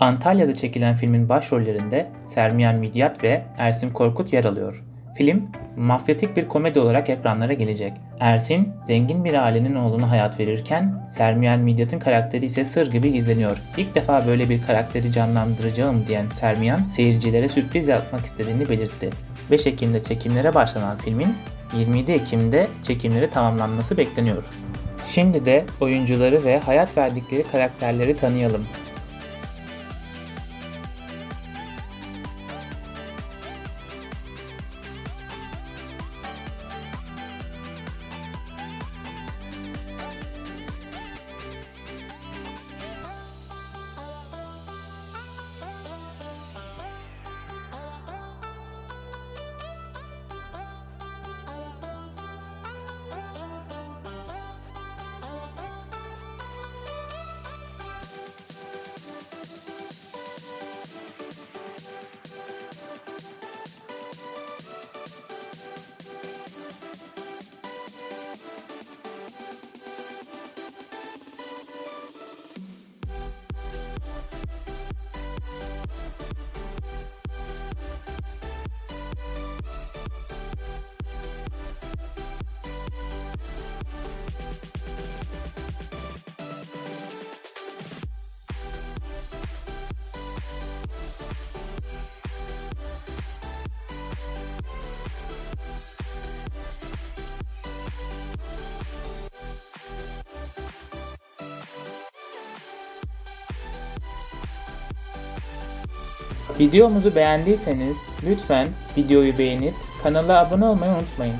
Antalya'da çekilen filmin başrollerinde Sermiyan Midyat ve Ersin Korkut yer alıyor. Film, mafyatik bir komedi olarak ekranlara gelecek. Ersin, zengin bir ailenin oğluna hayat verirken, Sermiyan Midyat'ın karakteri ise sır gibi gizleniyor. İlk defa böyle bir karakteri canlandıracağım diyen Sermiyan, seyircilere sürpriz yapmak istediğini belirtti. 5 Ekim'de çekimlere başlanan filmin 27 Ekim'de çekimleri tamamlanması bekleniyor. Şimdi de oyuncuları ve hayat verdikleri karakterleri tanıyalım. Videomuzu beğendiyseniz lütfen videoyu beğenip kanala abone olmayı unutmayın.